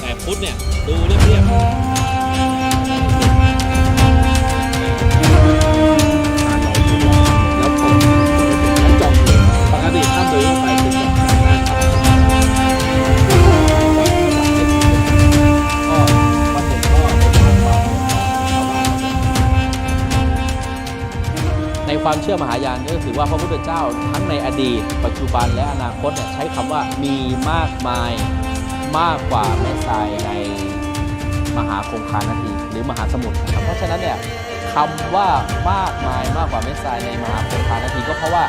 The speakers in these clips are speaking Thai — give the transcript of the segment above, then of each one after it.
แต่พุทธเนี่ย ดูเรียบๆ ชื่อมหายานก็ถือว่าพระพุทธเจ้าทั้งในอดีต ปัจจุบันและอนาคตเนี่ยใช้คำว่ามีมากมายมากกว่าแม่ทรายในมหาคงคานาทีหรือมหาสมุทรนะครับเพราะฉะนั้นเนี่ยคำว่ามากมายมากกว่าเม็ดทรายในมหาคงคานาทีก็เพราะว่า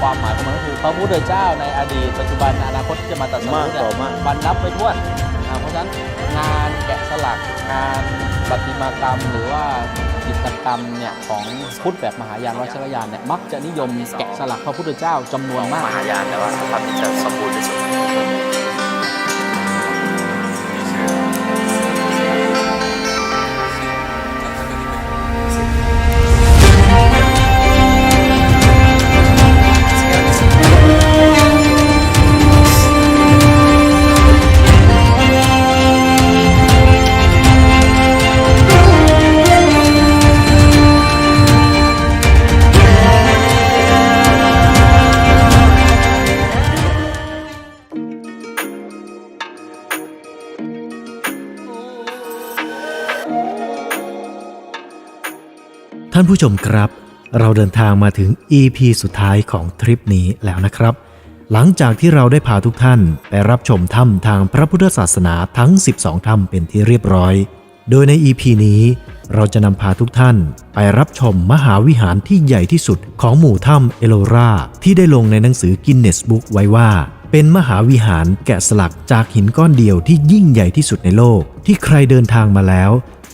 ความหมายของมันก็คือพระพุทธเจ้าในอดีต ปัจจุบันอนาคตที่จะมาตรัดสรู้เนี่ยบรรนับไปทั่วนอ่าเพราะฉะนั้นงานแกะสลักงาน ปฏิมากรรม หรือว่าจิตรกรรมเนี่ยของพุทธแบบมหายานวัชรยานเนี่ยมักจะนิยมแกะสลักพระพุทธเจ้าจำนวนมากมหายานแต่ว่าภาพที่จะสมบูรณ์ที่สุด ท่านผู้ชมครับ เราเดินทางมาถึง EP สุดท้ายของทริปนี้แล้วนะครับ หลังจากที่เราได้พาทุกท่านไปรับชมถ้ำทางพระพุทธศาสนาทั้ง 12 ถ้ำเป็นที่เรียบร้อย โดยใน EP นี้เราจะนำพาทุกท่านไปรับชมมหาวิหารที่ใหญ่ที่สุดของหมู่ถ้ำเอโลราที่ได้ลงในหนังสือกินเนสบุ๊กไว้ว่า เป็นมหาวิหารแกะสลักจากหินก้อนเดียวที่ยิ่งใหญ่ที่สุดในโลก ที่ใครเดินทางมาแล้ว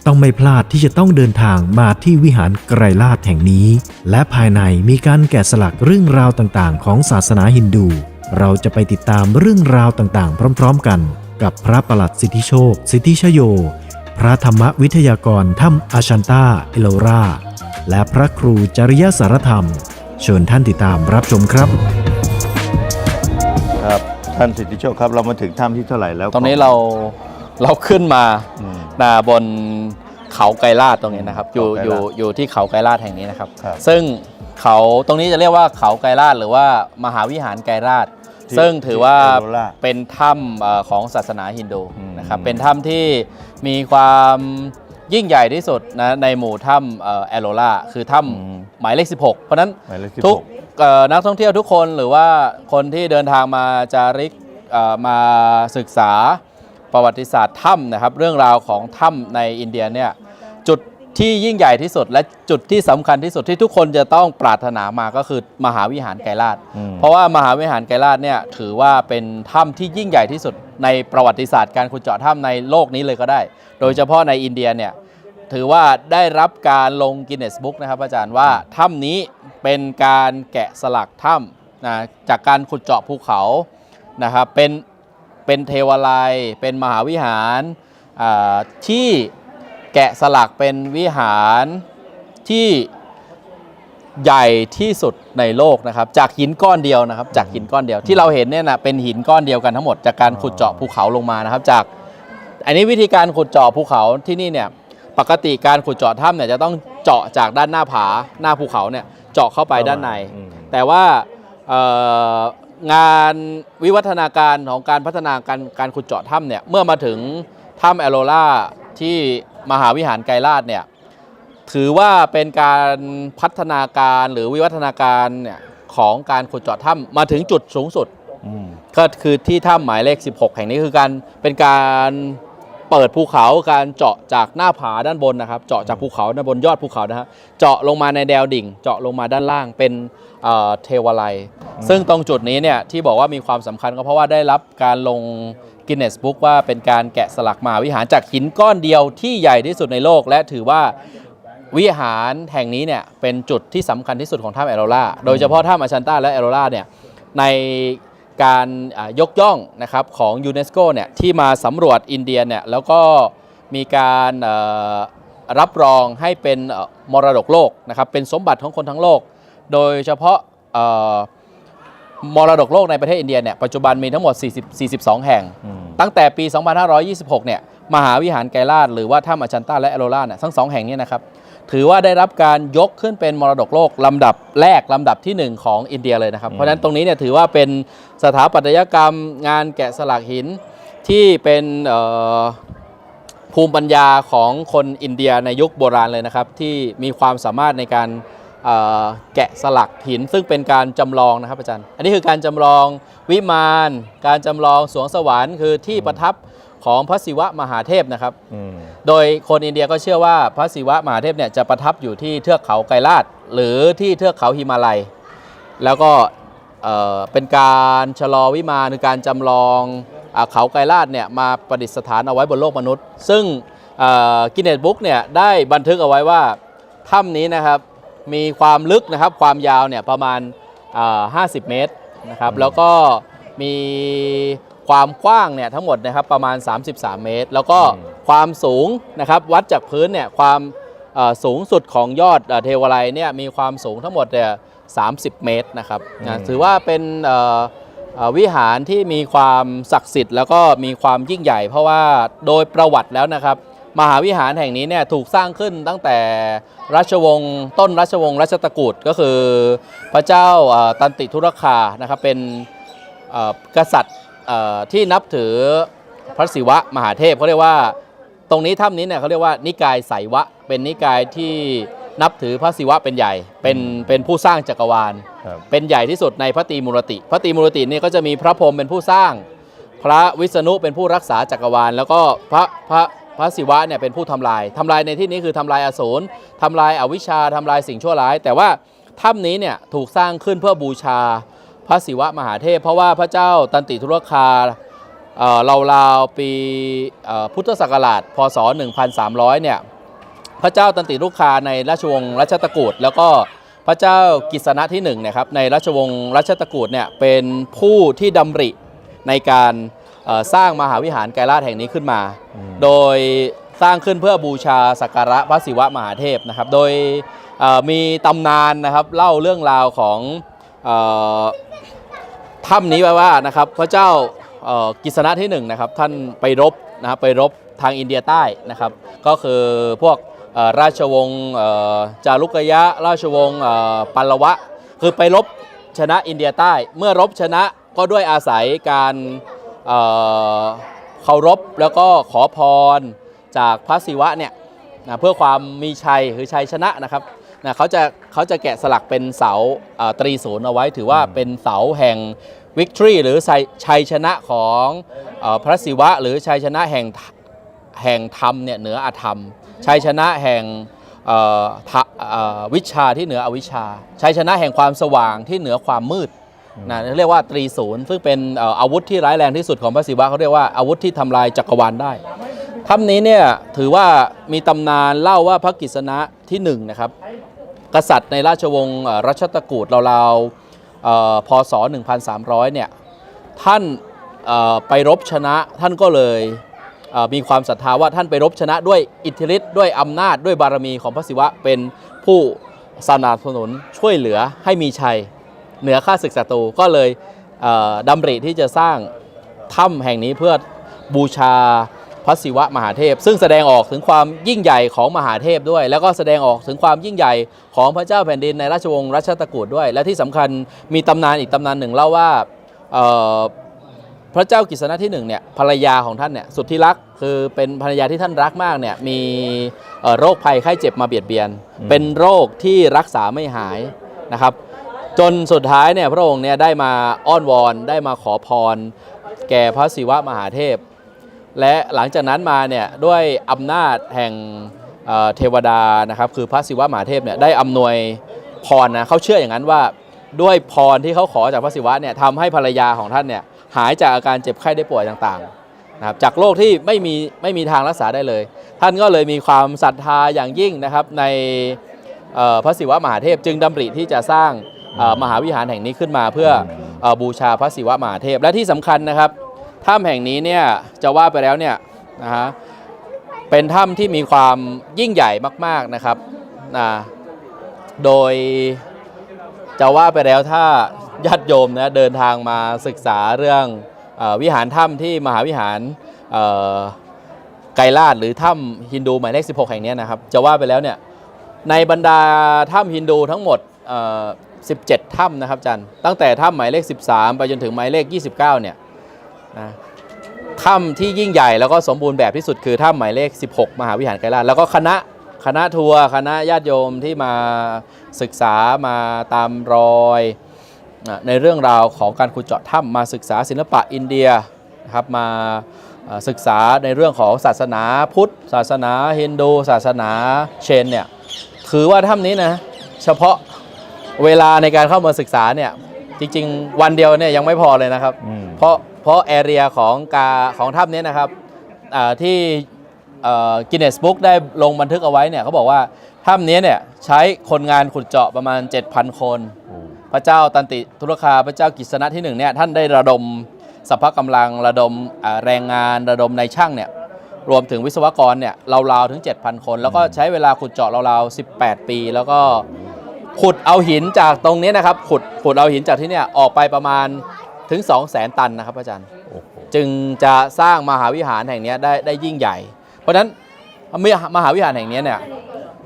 ต้องไม่พลาดที่จะต้องเดินทางมาที่วิหารไกรลาดแห่งนี้ และภายในมีการแกะสลักเรื่องราวต่างๆ ของศาสนาฮินดู เราจะไปติดตามเรื่องราวต่างๆ พร้อม ๆ กัน กับพระประหลัดสิทธิโชค สิทธิชโย พระธรรมวิทยากรถ้ำอาชันตาเอโลราและพระครูจริยสารธรรม เชิญท่านติดตามรับชมครับ ครับ ท่านสิทธิโชคครับเรามาถึงถ้ำที่เท่าไหร่แล้วตอนนี้เรา เราขึ้นมาอืมนาบนเขาไกรลาดตรงนี้นะครับ อยู่เขาไกรอยู่ลาดอยู่ที่เขาไกรลาดแห่งนี้นะครับครับ ซึ่งเขาตรงนี้จะเรียกว่าเขาไกรลาดหรือว่ามหาวิหารไกรลาดที่ซึ่งถือว่าที่เอโลราเป็นถ้ำเอ่อของศาสนาฮินดูอืมนะครับ เป็นถ้ำที่มีความยิ่งใหญ่ที่สุดนะในหมู่ถ้ำเอ่อแอโรล่าคือถ้ำหมายเลข 16 เพราะฉะนั้นหมายเลขสิบทุกหกเอ่อนักท่องเที่ยวทุกคนหรือว่าคนที่เดินทางมาจาริกเอ่อมาศึกษา ประวัติศาสตร์ถ้ำนะครับ เรื่องราวของถ้ำในอินเดียเนี่ยจุดที่ยิ่งใหญ่ที่สุด และจุดที่สำคัญที่สุดที่ทุกคนจะต้องปรารถนามาก็คือมหาวิหารไกรลาดอืมเพราะว่ามหาวิหารไกรลาดเนี่ยถือว่าเป็นถ้ำที่ยิ่งใหญ่ที่สุด ในประวัติศาสตร์การขุดเจาะถ้ำในโลกนี้เลยก็ได้ โดยเฉพาะในอินเดียเนี่ยถือว่าได้รับการลงกินเนสบุ๊กนะครับอาจารย์ว่าถ้ำนี้เป็นการแกะสลักถ้ำนะจากการขุดเจาะภูเขานะครับเป็น เป็นเทวาลัย เป็นมหาวิหารอ่าที่แกะสลักเป็นวิหารที่ใหญ่ที่สุดในโลกนะครับ จากหินก้อนเดียวนะครับ จากหินก้อนเดียวที่เราเห็นเนี่ยนะเป็นหินก้อนเดียวกันทั้งหมดจากการขุดเจาะภูเขาลงมานะครับ จากอันนี้วิธีการขุดเจาะภูเขาที่นี่เนี่ยปกติการขุดเจาะถ้ำเนี่ยจะต้องเจาะจากด้านหน้าผาหน้าภูเขาเนี่ยเจาะเข้าไปด้านในอืมแต่ว่าเอ่อ งานวิวัฒนาการของการพัฒนาการการขุดเจาะถ้ำเนี่ยเมื่อมาถึงถ้ำแอโรล่าที่มหาวิหารไกรลาดเนี่ยถือว่าเป็นการพัฒนาการหรือวิวัฒนาการเนี่ยของการขุดเจาะถ้ำมาถึงจุดสูงสุดอืมก็คือที่ถ้ำหมายเลข 16 แห่งนี้คือการเป็นการ เปิดภูเขาการเจาะจากหน้าผาด้านบนนะครับ เจาะจากภูเขาด้านบนยอดภูเขานะฮะเจาะลงมาในแนวดิ่ง เจาะลงมาด้านล่างเป็นเอ่อเทวาลัย ซึ่งตรงจุดนี้เนี่ยที่บอกว่ามีความสำคัญก็เพราะว่าได้รับการลงกินเนสบุ๊กว่าเป็นการแกะสลักมหาวิหารจากหินก้อนเดียวที่ใหญ่ที่สุดในโลก และถือว่าวิหารแห่งนี้เนี่ยเป็นจุดที่สำคัญที่สุดของถ้ำแอโรล่าโดยเฉพาะถ้ำอาชันตาและแอโรล่าเนี่ยใน การอ่ายกย่องนะครับของยูเนสโกเนี่ยที่มาสำรวจอินเดียเนี่ยแล้วก็มีการเอ่อรับรองให้เป็นเอ่อมรดกโลกนะครับเป็นสมบัติของคนทั้งโลก โดยเฉพาะเอ่อมรดกโลกในประเทศอินเดียเนี่ยปัจจุบันมีทั้งหมด 40 42 แห่งอืมตั้งแต่ปี 2526 เนี่ยมหาวิหารไกรลาดหรือว่าถ้ำอจันตาและอโรราเนี่ยทั้งสองแห่งเนี้นะครับ ถือว่าได้รับการยกขึ้นเป็นมรดกโลกลำดับแรกลำดับทีหนึ่1 ของอินเดียเลยนะครับ เพราะฉะนั้นตรงนี้เนี่ยถือว่าเป็นสถาปัตยกรรมงานแกะสลักหินที่เป็นเอ่อภูมิปัญญาของคนอินเดียในยุคโบราณเลยนะครับ ที่มีความสามารถในการเอ่อแกะสลักหิน ซึ่งเป็นการจำลองนะครับอาจารย์ อันนี้คือการจำลองวิมาน การจำลองสวงสวรรค์คือที่ประทับ ของพระศิวะมหาเทพนะครับอืมโดยคนอินเดียก็เชื่อว่าพระศิวะมหาเทพเนี่ยจะประทับอยู่ที่เทือกเขาไกรลาดหรือที่เทือกเขาหิมาลัย แล้วก็เอ่อเป็นการชะลอวิมานคือการจำลองอาเขาไกรลาดเนี่ยมาประดิษฐานเอาไว้บนโลกมนุษย์ ซึ่งกินเนสบุ๊กเนี่ยได้บันทึกเอาไว้ว่าถ้ำนี้นะครับมีความลึกนะครับความยาวเนี่ยประมาณอ่า50 เมตรนะครับแล้วก็มี ความกว้างเนี่ยทั้งหมดนะครับประมาณ 33 เมตร แล้วก็อืมความสูงนะครับวัดจากพื้นเนี่ยความเอ่อสูงสุดของยอดเอ่อเทวาลัยเนี่ยมีความสูงทั้งหมดเนี่ย30เมตรนะครับนะถือว่าเป็นเอ่อเอ่อวิหารที่มีความศักดิ์สิทธิ์ แล้วก็มีความยิ่งใหญ่ เพราะว่าโดยประวัติแล้วนะครับ มหาวิหารแห่งนี้เนี่ยถูกสร้างขึ้นตั้งแต่ราชวงศ์ต้นราชวงศ์รัชตะกูดก็คือพระเจ้าเอ่อตันติทุรคานะครับเป็นเอ่อกษัตริย์เอ่อ ที่นับถือพระศิวะมหาเทพเขาเรียกว่า ตรงนี้ถ้ำนี้เนี่ยเขาเรียกว่านิกายไสยวะ เป็นนิกายที่นับถือพระศิวะเป็นใหญ่ เป็นเป็นผู้สร้างจักรวาล ครับ เป็นใหญ่ที่สุดในพระตรีมูรติ พระตรีมูรตินี่ก็จะมีพระพรหมเป็นผู้สร้าง พระวิษณุเป็นผู้รักษาจักรวาล แล้วก็พระพระพระศิวะเนี่ยเป็นผู้ทำลายทำลายในที่นี้คือทำลายอสูรทำลายอวิชชาทำลายสิ่งชั่วร้าย แต่ว่าถ้ำนี้เนี่ยถูกสร้างขึ้นเพื่อบูชา พระศิวะมหาเทพ เพราะว่าพระเจ้าตันติทุรคาเอ่อราวๆปีเอ่อพุทธศักราชพศ 1300 เนี่ยพระเจ้าตันติลูกคาในราชวงศ์รัชตะกูดแล้วก็พระเจ้ากิษณะที่หนึ่งเนะครับในราชวงศ์รัชตะกูดเนี่ยเป็นผู้ที่ดำริในการเอ่อสร้างมหาวิหารไกรลาดแห่งนี้ขึ้นมา โดยสร้างขึ้นเพื่อบูชาสักการะพระศิวะมหาเทพนะครับ โดยเอ่อมีตำนานนะครับเล่าเรื่องราวของเอ่อ ถ้ำนี้ไว้ว่านะครับพระเจ้ากิษณะที่หนึ่งนะครับท่านไปรบนะครับไปรบทางอินเดียใต้นะครับ ก็คือพวกราชวงศ์จารุกยะ ราชวงศ์ปัลลวะ คือไปรบชนะอินเดียใต้ เมื่อรบชนะก็ด้วยอาศัยการเอ่อเคารพแล้วก็ขอพรจากพระศิวะเนี่ยนะเพื่อความมีชัยคือชัยชนะนะครับ นะเขาจะเขาจะแกะสลักเป็นเสาเอ่อตรีศูนย์เอาไว้ ถือว่าเป็นเสาแห่งวิกตอรีหรือชัยชัยชนะของเออพระศิวะ หรือชัยชนะแห่งแห่งธรรมเนี่ยเหนืออธรรม ชัยชนะแห่งเอ่อทะเอ่อวิชาที่เหนืออวิชชา ชัยชนะแห่งความสว่างที่เหนือความมืดนะเรียกว่าตรีศูนย์ซึ่งเป็นเอ่ออาวุธที่ร้ายแรงที่สุดของพระศิวะเขาเรียกว่าอาวุธที่ทำลายจักรวาลได้ถ้ำนี้เนี่ยถือว่ามีตำนานเล่าว่าพระกิษณะที่หนึ่งนะครับ กษัตริย์ในราชวงศ์รัชตะกูดราวๆพศ 1300 เนี่ย ท่านไปรบชนะท่านก็เลยมีความศรัทธาว่าท่านไปรบชนะด้วยอิทธิฤทธิ์ด้วยอำนาจด้วยบารมีของพระศิวะเป็นผู้สนับสนุนช่วยเหลือให้มีชัย เหนือข้าศึกศัตรูก็เลยดำริที่จะสร้างถ้ำแห่งนี้เพื่อบูชา พระศิวะมหาเทพ ซึ่งแสดงออกถึงความยิ่งใหญ่ของมหาเทพด้วย แล้วก็แสดงออกถึงความยิ่งใหญ่ของพระเจ้าแผ่นดินในราชวงศ์รัชตะกูดด้วย และที่สำคัญมีตำนานอีกตำนานหนึ่งเล่าว่าเอ่อพระเจ้ากิษณะที่หนึ่งเนี่ยภรรยาของท่านเนี่ยสุดที่รักคือเป็นภรรยาที่ท่านรักมากเนี่ยมีเอ่อโรคภัยไข้เจ็บมาเบียดเบียน เป็นโรคที่รักษาไม่หายนะครับจนสุดท้ายเนี่ยพระองค์เนี่ยได้มาอ้อนวอนได้มาขอพร แก่พระศิวะมหาเทพ และหลังจากนั้นมาเนี่ยด้วยอำนาจแห่งเเทวดานะครับคือพระศิวะมหาเทพเนี่ยได้อำนวยพรนะเขาเชื่ออย่างนั้นว่าด้วยพรที่เขาขอจากพระศิวะเนี่ยทำให้ภรรยาของท่านเนี่ยหายจากอาการเจ็บไข้ได้ป่วยต่างๆนะครับจากโรคที่ไม่มีไม่มีทางรักษาได้เลย ท่านก็เลยมีความศรัทธาอย่างยิ่งนะครับในพระศิวะมหาเทพจึงดำริที่จะสร้างมหาวิหารแห่งนี้ขึ้นมาเพื่อเอ่อบูชาพระศิวะมหาเทพและที่สำคัญนะครับ ถ้ำแห่งนี้เนี่ยจะว่าไปแล้วเนี่ยนะฮะเป็นถ้ำที่มีความยิ่งใหญ่มากๆนะครับนะโดยจะว่าไปแล้วถ้าญาติโยมนะเดินทางมาศึกษาเรื่องอวิหารถ้ำที่มหาวิหารไกรลาดหรือถ้ำฮินดูหมายเลข 16 แห่งนี้นะครับ จะว่าไปแล้วเนี่ยในบรรดาถ้ำฮินดูทั้งหมด 17 ถ้ำนะครับจันตั้งแต่ถ้ำหมายเลข 13 ไปจนถึงหมายเลข 29 เนี่ย นะถ้ำที่ยิ่งใหญ่แล้วก็สมบูรณ์แบบที่สุดคือถ้ำหมายเลข 16 มหาวิหารไกรลาดแล้วก็คณะคณะทัวร์คณะญาติโยมที่มาศึกษามาตามรอยอะในเรื่องราวของการขุดเจาะถ้ำมาศึกษาศิลปะอินเดียนะครับมาเอ่อศึกษาในเรื่องของศาสนาพุทธ ศาสนาฮินดู ศาสนาเชนเนี่ยถือว่าถ้ำนี้นะเฉพาะเวลาในการเข้ามาศึกษาเนี่ยจริง ๆ วันเดียวเนี่ยยังไม่พอเลยนะครับอืมเพราะ เพราะแอเรียของกาของถ้ำเนี้นะครับอ่าที่กินเนสบุ๊กได้ลงบันทึกเอาไว้เนี่ยเขาบอกว่าถ้ำนี้เนี่ยใช้คนงานขุดเจาะประมาณ 7,000 คนโอ้พระเจ้าตันติทุรคาพระเจ้ากิษณะที่หนึ่งเนี่ยท่านได้ระดมสัพพะกำลังระดมอ่าแรงงานระดมในายช่างเนี่ยรวมถึงวิศวกรเนี่ยราวๆถึง 7,000 คน แล้วก็ใช้เวลาขุดเจาะราวๆ 18 ปี แล้วก็ขุดเอาหินจากตรงนี้นะครับขุดขุดเอาหินจากที่เนี่ยออกไปประมาณ ถึง 2 0 0 0 0 0 ตันนะครับอาจารย์ โอ้โหจึงจะสร้างมหาวิหารแห่งเนี้ยได้ได้ยิ่งใหญ่ เพราะฉะนั้นมหาวิหารแห่งเนี้ยเนี่ย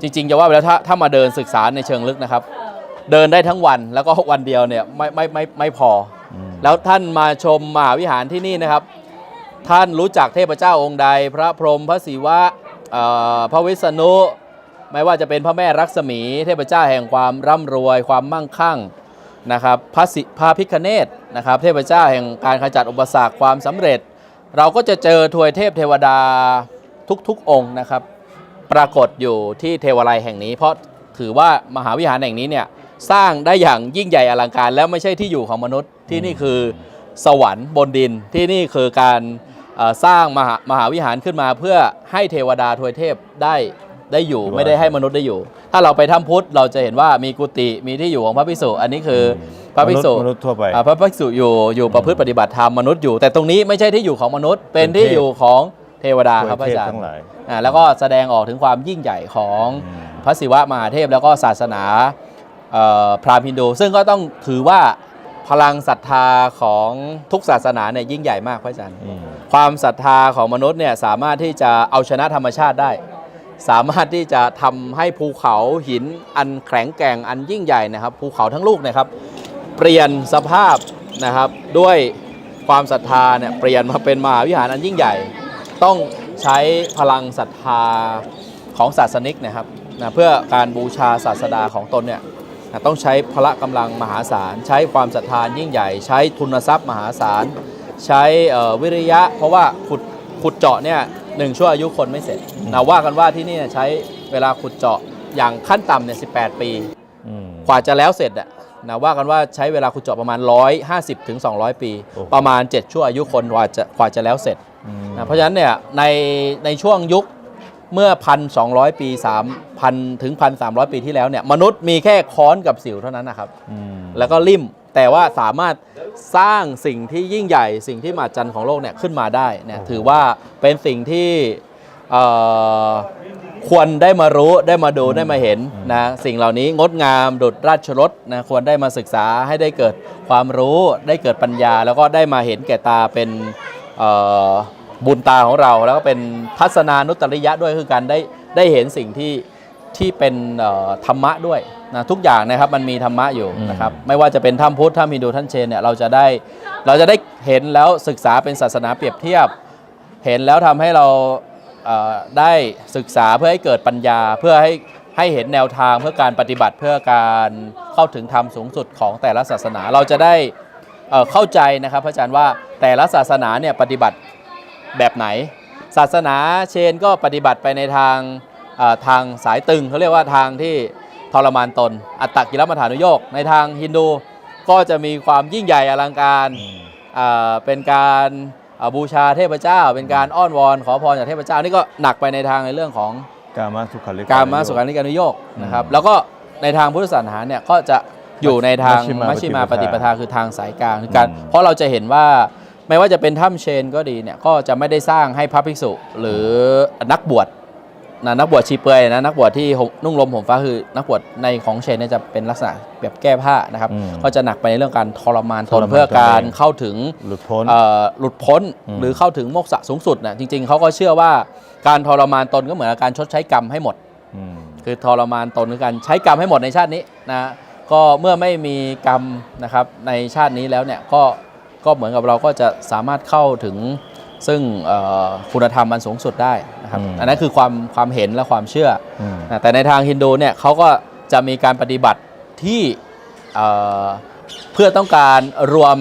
จริงๆจะว่าไปแล้วถ้าถ้ามาเดินศึกษาในเชิงลึกนะครับ เดินได้ทั้งวันแล้วก็วันเดียวเนี่ยไม่ไม่ไม่ไม่พอ อืมแล้วท่านมาชมมหาวิหารที่นี่นะครับ ท่านรู้จักเทพเจ้าองค์ใด พระพรหมพระศิวะเอ่อพระวิษณุ ไม่ว่าจะเป็นพระแม่รักษมี เทพเจ้าแห่งความร่ำรวย ความมั่งคั่ง นะครับพระศิพระพิคเนตนะครับเทพเจ้าแห่งการขจัดอุปสรรคความสำเร็จ เราก็จะเจอทวยเทพเทวดาทุกๆองค์นะครับ ปรากฏอยู่ที่เทวาลัยแห่งนี้ เพราะถือว่ามหาวิหารแห่งนี้เนี่ยสร้างได้อย่างยิ่งใหญ่อลังการ แล้วไม่ใช่ที่อยู่ของมนุษย์ที่นี่คือสวรรค์บนดินที่นี่คือการสร้างมหามหาวิหารขึ้นมาเพื่อให้เทวดาทวยเทพได้ ได้อยู่ไม่ได้ให้มนุษย์ได้อยู่ ถ้าเราไปถ้ำพุทธเราจะเห็นว่ามีกุฏิมีที่อยู่ของพระภิกษุ อันนี้คือพระภิกษุมนุษย์ทั่วไปอ่าพระภิกษุอยู่อยู่ประพฤติปฏิบัติธรรมมนุษย์อยู่ แต่ตรงนี้ไม่ใช่ที่อยู่ของมนุษย์ เป็นที่อยู่ของเทวดาครับทั่วอาเทพจารย์ทั้งหลายอ่าแล้วก็แสดงออกถึงความยิ่งใหญ่ของอืมพระศิวะมหาเทพแล้วก็ศาสนาเอ่อพราหมณ์ฮินดูซึ่งก็ต้องถือว่าพลังศรัทธาของทุกศาสนาเนี่ยยิ่งใหญ่มากพระอาจารย์อืมความศรัทธาของมนุษย์เนี่ยสามารถที่จะเอาชนะธรรมชาติได้ สามารถที่จะทำให้ภูเขาหินอันแข็งแกร่งอันยิ่งใหญ่นะครับ ภูเขาทั้งลูกนะครับ เปลี่ยนสภาพนะครับด้วยความศรัทธาเนี่ยเปลี่ยนมาเป็นมหาวิหารอันยิ่งใหญ่ ต้องใช้พลังศรัทธาของศาสนิกนะครับนะเพื่อการบูชาศาสดาของตนเนี่ยนะต้องใช้พละกำลังมหาศาล ใช้ความศรัทธายิ่งใหญ่ ใช้ทุนทรัพย์มหาศาล ใช้วิริยะ เพราะว่าขุดขุดเจาะเนี่ย หนึ่งชั่วอายุคนไม่เสร็จนะว่ากันว่าที่นี่ใช้เวลาขุดเจาะอย่างขั้นต่ำเนี่ยสิปีอืมกว่าจะแล้วเสร็จอะนะว่ากันว่าใช้เวลาขุดเจาะประมาณ 150ถึง200 ปี โอ้โหประมาณ 7 ชั่วอายุคนกว่าจะกว่าจะแล้วเสร็จอืมนะเพราะฉะนั้นเนี่ยในในช่วงยุคเมื่อ 1,200 ปี 3,000 ถึง 1,300 ปีที่แล้วเนี่ยมนุษย์มีแค่ค้อนกับสิวเท่านั้นนะครับอืมแล้วก็ลิ่ม แต่ว่าสามารถสร้างสิ่งที่ยิ่งใหญ่ สิ่งที่มหัศจรรย์ของโลกเนี่ยขึ้นมาได้เนี่ยถือว่าเป็นสิ่งที่เอ่อควรได้มารู้ได้มาดูได้มาเห็นนะสิ่งเหล่านี้งดงามดุจราชรถนะควรได้มาศึกษาให้ได้เกิดความรู้ได้เกิดปัญญา แล้วก็ได้มาเห็นแก่ตาเป็นเอ่อบุญตาของเรา แล้วก็เป็นทัศนานุตริยะด้วยคือการได้ได้เห็นสิ่งที่ที่เป็นเอ่อธรรมะด้วย นะทุกอย่างนะครับมันมีธรรมะอยู่อืมนะครับไม่ว่าจะเป็นถ้ำพุทธถ้ำฮินดูท่านเชนเนี่ยเราจะได้เราจะได้เห็นแล้วศึกษาเป็นศาสนาเปรียบเทียบ เห็นแล้วทำให้เราเอ่อได้ศึกษาเพื่อให้เกิดปัญญาเพื่อให้ให้เห็นแนวทางเพื่อการปฏิบัติเพื่อการเข้าถึงธรรมสูงสุดของแต่ละศาสนาเราจะได้เอ่อเข้าใจนะครับพระอาจารย์ว่าแต่ละศาสนาเนี่ยปฏิบัติแบบไหน ศาสนาเชนก็ปฏิบัติไปในทางเอ่อทางสายตึงเขาเรียกว่าทางที่ ทรมานตน อัตตกิลมัฐานุโยกในทางฮินดูก็จะมีความยิ่งใหญ่อลังการอืมเอ่อเป็นการเอ่อบูชาเทพเจ้า เป็นการอ้อนวอนขอพรจากเทพเจ้านี่ก็หนักไปในทางในเรื่องของกามาสุขาริการมาสุขานิการนุโยกนะครับอืมแล้วก็ในทางพุทธศาสนาเนี่ยก็จะอยู่ในทางมัชฌิมามัชฌิมาปปฏิฏิปปทาทาคือทางสายกลางคือการอืมเพราะเราจะเห็นว่าไม่ว่าจะเป็นถ้ำเชนก็ดีเนี่ยก็จะไม่ได้สร้างให้พระภิกษุ หรือนักบวช นะนักบวชชีเปลือยนะนักบวชที่ห่มนุ่งลมห่มฟ้าคือ นักบวชในของเชนเนี่ยจะเป็นลักษณะแบบแก้ผ้านะครับ อืมก็จะหนักไปในเรื่องการทรมานทตรนมานเพื่อการตนเองเข้าถึงหลุดพ้นเอ่อหลุดพ้นอืม หรือเข้าถึงโมกษะสูงสุดนะจริง ๆเขาก็เชื่อว่าการทรมานตนก็เหมือนกับการชดใช้กรรมให้หมด อืม คือทรมานตนคือการใช้กรรมให้หมดในชาตินี้นะก็เมื่อไม่มีกรรมนะครับในชาตินี้แล้วเนี่ยก็ก็เหมือนกับเราก็จะสามารถเข้าถึง ซึ่งเอ่อคุณธรรมอันสูงสุดได้นะครับอืมอันนั้นคือความความเห็นและความเชื่ออืมนะแต่ในทางฮินดูเนี่ยเขาก็จะมีการปฏิบัติที่เอ่อเพื่อต้องการรวม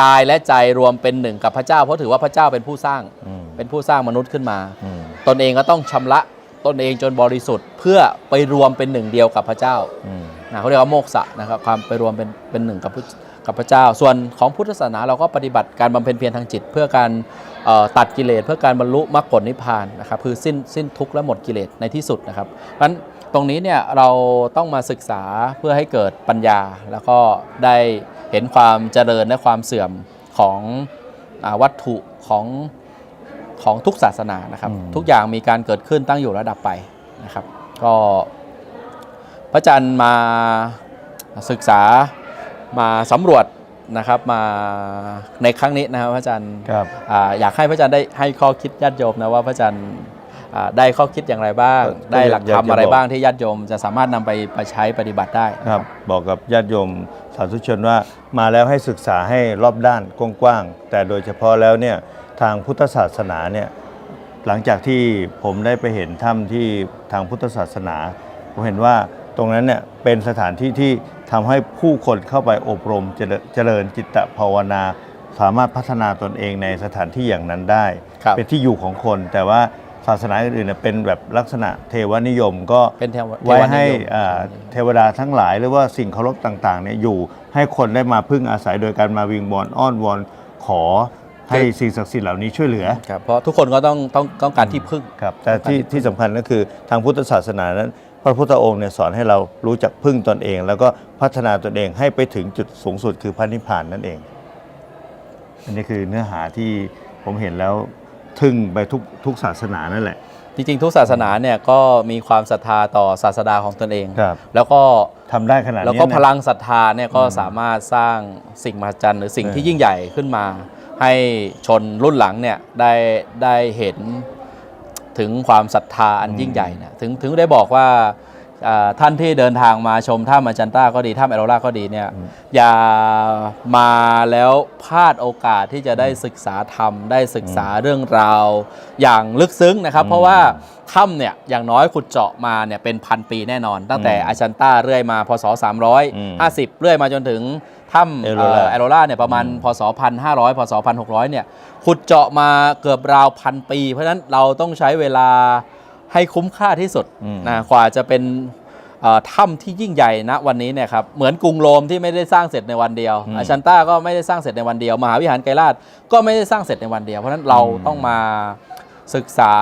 กายและใจรวมเป็นหนึ่งกับพระเจ้า เพราะถือว่าพระเจ้าเป็นผู้สร้างอืมเป็นผู้สร้างมนุษย์ขึ้นมาอืมตนเองก็ต้องชำระตนเองจนบริสุทธิ์ เพื่อไปรวมเป็นหนึ่งเดียวกับพระเจ้าอืมนะเขาเรียกว่าโมกษะนะครับความไปรวมเป็นเป็นหนึ่งกับพระกับพระเจ้า ส่วนของพุทธศาสนาเราก็ปฏิบัติการบำเพ็ญเพียรทางจิต เพื่อการเอ่อ ตัดกิเลสเพื่อการบรรลุมรรคผลนิพพานนะครับคือสิ้นสิ้นทุกข์และหมดกิเลสในที่สุดนะครับเพราะฉะนั้นตรงนี้เนี่ยเราต้องมาศึกษาเพื่อให้เกิดปัญญา แล้วก็ได้เห็นความเจริญและความเสื่อมของอาวัตถุของของทุกศาสนานะครับอืมทุกอย่างมีการเกิดขึ้นตั้งอยู่ระดับไปนะครับ ก็พระอาจารย์มาศึกษามาสำรวจ นะครับมาในครั้งนี้นะครับพระอาจารย์ครับอ่าอยากให้พระอาจารย์ได้ให้ข้อคิดญาติโยมนะว่าพระอาจารย์อ่าได้ข้อคิดอย่างไรบ้างก็ได้หลักธรรมอยากจะอะไรบอกบ้างที่ญาติโยมจะสามารถนำไปไปใช้ปฏิบัติได้ครับ บอกกับญาติโยมสาธุชนว่ามาแล้วให้ศึกษาให้รอบด้านกว้างๆแต่โดยเฉพาะแล้วเนี่ยทางพุทธศาสนาเนี่ยหลังจากที่ผมได้ไปเห็นถ้ำที่ทางพุทธศาสนา ผมเห็นว่าตรงนั้นเนี่ยเป็นสถานที่ที่ ทำให้ผู้คนเข้าไปอบรมเจริญเจริญจิตภาวนา สามารถพัฒนาตนเองในสถานที่อย่างนั้นได้ ครับเป็นที่อยู่ของคน แต่ว่าศาสนาอื่นๆเนี่ยเป็นแบบลักษณะเทวนิยมก็เป็นเทวไว้เทวนิยมให้อ่าเทวดาทั้งหลาย หรือว่าสิ่งเคารพต่างๆเนี่ยอยู่ให้คนได้มาพึ่งอาศัยโดยการมาวิงบอลอ้อนวอนขอให้สิ่งศักดิ์สิทธิ์เหล่านี้ช่วยเหลือ ครับเพราะทุกคนก็ต้องต้องต้องการที่พึ่ง ครับแต่ที่ที่สำคัญก็คือทางพุทธศาสนานั้น พระพุทธองค์เนี่ยสอนให้เรารู้จักพึ่งตนเอง แล้วก็พัฒนาตนเองให้ไปถึงจุดสูงสุดคือพระนิพพานนั่นเอง อันนี้คือเนื้อหาที่ผมเห็นแล้วทึ่งไปทุกทุกศาสนานั่นแหละ จริงๆ ทุกศาสนาเนี่ยก็มีความศรัทธาต่อศาสดาของตนเอง ครับ แล้วก็ทำได้ขนาดนี้แล้วก็นะพลังศรัทธาเนี่ยก็สามารถสร้างสิ่งมหัศจรรย์หรือสิ่งเออที่ยิ่งใหญ่ขึ้นมา ให้ชนรุ่นหลังเนี่ยได้ได้เห็น ถึงความศรัทธาอันยิ่งใหญ่นะถึงถึงได้บอกว่าอ่าท่านที่เดินทางมาชมถ้ำอาจันต้าก็ดีถ้ำเอโรล่าก็ดีเนี่ยอย่ามาแล้วพลาดโอกาสที่จะได้ศึกษาธรรม ได้ศึกษาเรื่องราว อย่างลึกซึ้งนะครับอืมเพราะว่าถ้ำเนี่ยอย่างน้อยขุดเจาะมาเนี่ยเป็นพันปีแน่นอน ตั้งแต่อืมอาชันต้าเรื่อยมาพศอืม350 เรื่อยมาจนถึง ถ้ำเอเอโรล่าแอโรล่าเนี่ยประมาณพศ1500พศ1600เนี่ยขุดเจาะมาเกือบราวพันปี เพราะฉะนั้นเราต้องใช้เวลาให้คุ้มค่าที่สุดอืมนะกว่าจะเป็นเอ่อถ้ำที่ยิ่งใหญ่ณวันนี้เนี่ยครับเหมือนกรุงโรมที่ไม่ได้สร้างเสร็จในวันเดียวอืมอาชันต้าก็ไม่ได้สร้างเสร็จในวันเดียว มหาวิหารไกรลาดก็ไม่ได้สร้างเสร็จในวันเดียว เพราะฉะนั้นเราอืมต้องมาศึกษา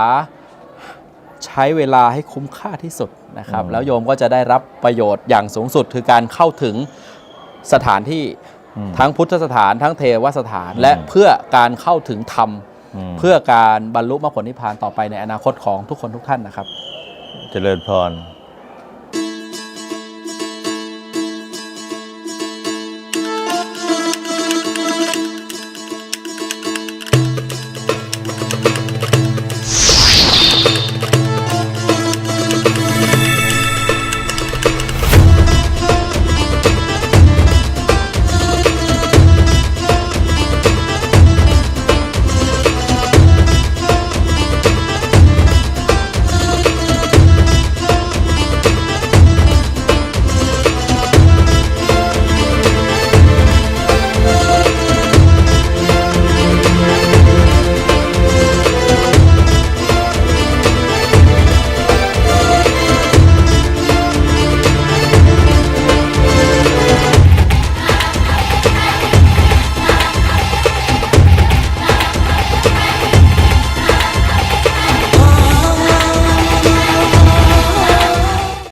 ใช้เวลาให้คุ้มค่าที่สุดนะครับอืมแล้วโยมก็จะได้รับประโยชน์อย่างสูงสุดคือการเข้าถึง สถานที่อืมทั้งพุทธสถานทั้งเทวสถานอืมและเพื่อการเข้าถึงธรรมมเพื่อการบรรลุมรรคผลนิพพานต่อไปในอนาคตของทุกคนทุกท่านนะครับ เจริญพร